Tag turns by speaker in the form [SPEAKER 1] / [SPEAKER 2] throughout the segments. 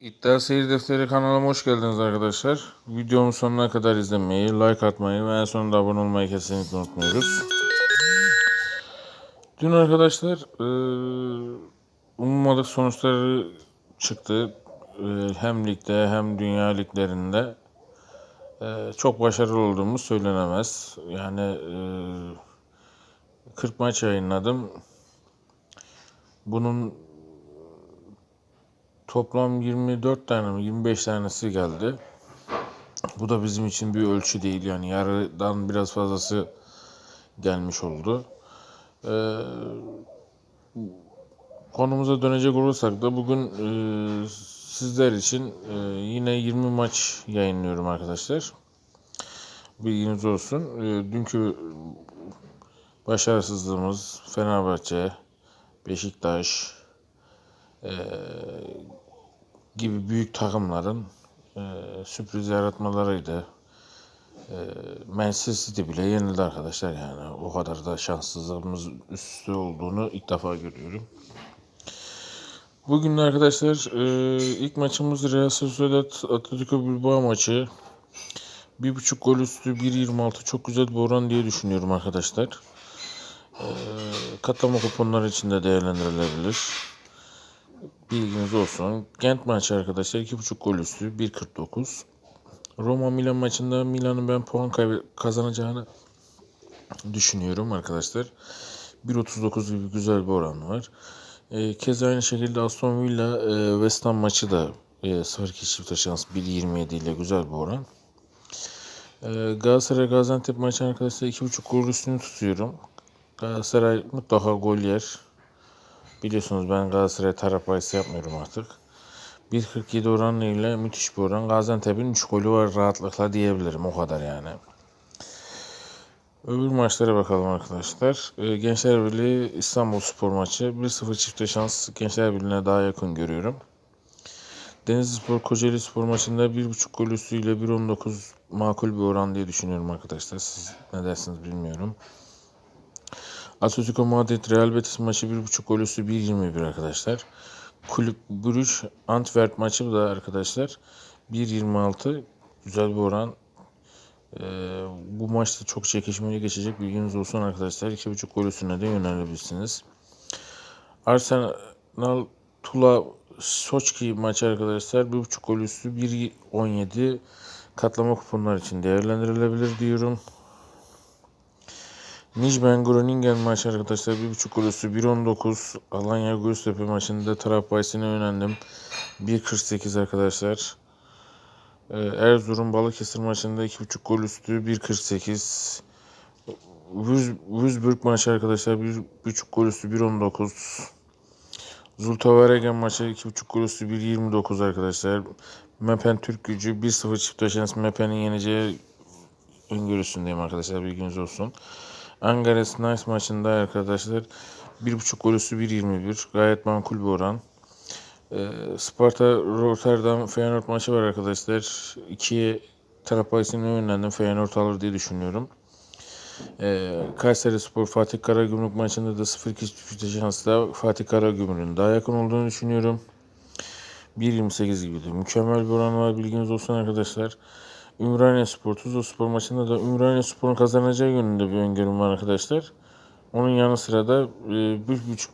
[SPEAKER 1] İddia Seyir Defteri kanalıma hoş geldiniz arkadaşlar. Videomun sonuna kadar izlemeyi, like atmayı ve en sonunda abone olmayı kesinlikle unutmuyoruz. Dün arkadaşlar eee ummadık sonuçları çıktı. Eee, hem ligde hem dünya liglerinde. Eee, çok başarılı olduğumuz söylenemez. Yani eee 40 maç yayınladım. Bunun Toplam 24 tane mi 25 tanesi geldi. Bu da bizim için bir ölçü değil yani yarıdan biraz fazlası gelmiş oldu. Ee, konumuza dönecek olursak da bugün e, sizler için e, yine 20 maç yayınlıyorum arkadaşlar. Bilginiz olsun. E, dünkü başarısızlığımız Fenerbahçe, Beşiktaş, e, gibi büyük takımların e, sürpriz yaratmalarıydı. E, Manchester City bile yenildi arkadaşlar yani. O kadar da şanssızlığımız üstü olduğunu ilk defa görüyorum. Bugün arkadaşlar e, ilk maçımız Real Sociedad Atletico Bilbao maçı. Bir buçuk gol üstü 1.26 çok güzel bir oran diye düşünüyorum arkadaşlar. E, katlama kuponları için de değerlendirilebilir. Bilginiz olsun. Gent maçı arkadaşlar 2.5 gol üstü 1.49. Roma Milan maçında Milan'ın ben puan kazanacağını düşünüyorum arkadaşlar. 1.39 gibi güzel bir oran var. E, keza aynı şekilde Aston Villa e, West Ham maçı da e, 0-2 çifte şans 1.27 ile güzel bir oran. E, Galatasaray Gaziantep maçı arkadaşlar 2.5 gol üstünü tutuyorum. Galatasaray mutlaka gol yer. Biliyorsunuz ben Galatasaray taraf yapmıyorum artık. 1.47 oranı ile müthiş bir oran. Gaziantep'in 3 golü var rahatlıkla diyebilirim. O kadar yani. Öbür maçlara bakalım arkadaşlar. Ee, Gençler Birliği İstanbul Spor maçı. 1-0 çifte şans Gençler Birliği'ne daha yakın görüyorum. Denizli Spor Kocaeli Spor maçında 1.5 gol üstüyle 1.19 makul bir oran diye düşünüyorum arkadaşlar. Siz ne dersiniz bilmiyorum. Atletico Madrid Real Betis maçı 1.5 gol üstü 1.21 arkadaşlar. Kulüp Brüj Antwerp maçı da arkadaşlar 1.26 güzel bir oran. Ee, bu maçta çok çekişmeli geçecek bilginiz olsun arkadaşlar. 2.5 gol üstüne de yönelebilirsiniz. Arsenal Tula Soçki maçı arkadaşlar 1.5 gol üstü 1.17 katlama kuponlar için değerlendirilebilir diyorum. Nijmen Groningen maçı arkadaşlar 1.5 gol üstü 1.19 Alanya Göztepe maçında taraf bahisine yöneldim. 1.48 arkadaşlar. Ee, Erzurum Balıkesir maçında 2.5 gol üstü 1.48 Würz- Würzburg maçı arkadaşlar 1.5 gol üstü 1.19 Zultavaregen maçı 2.5 gol üstü 1.29 arkadaşlar. Mepen Türk gücü 1-0 çift şans Mepen'in yeneceği öngörüsündeyim arkadaşlar bilginiz olsun. Angares Nice maçında arkadaşlar 1.5 gol üstü 1.21 gayet makul bir oran. Ee, Sparta Rotterdam Feyenoord maçı var arkadaşlar. 2'ye taraf bahisine yönlendim. Feyenoord alır diye düşünüyorum. Ee, Kayseri Spor Fatih Karagümrük maçında da 0-2 çifte şansla Fatih Karagümrük'ün daha yakın olduğunu düşünüyorum. 1.28 gibi de mükemmel bir oran var bilginiz olsun arkadaşlar. Ümraniye Spor, Tuzla Spor maçında da Ümraniye Spor'un kazanacağı yönünde bir öngörüm var arkadaşlar. Onun yanı sıra da e, 1.5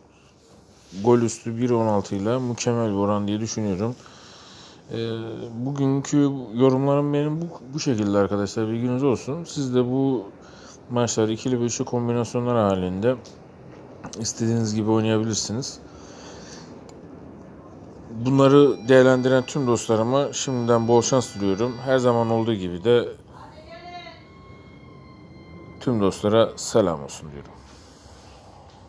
[SPEAKER 1] gol üstü 1.16 ile mükemmel bir oran diye düşünüyorum. E, bugünkü yorumlarım benim bu, bu şekilde arkadaşlar bilginiz olsun. Siz de bu maçlar ikili üçlü kombinasyonlar halinde istediğiniz gibi oynayabilirsiniz. Bunları değerlendiren tüm dostlarıma şimdiden bol şans diliyorum. Her zaman olduğu gibi de tüm dostlara selam olsun diyorum.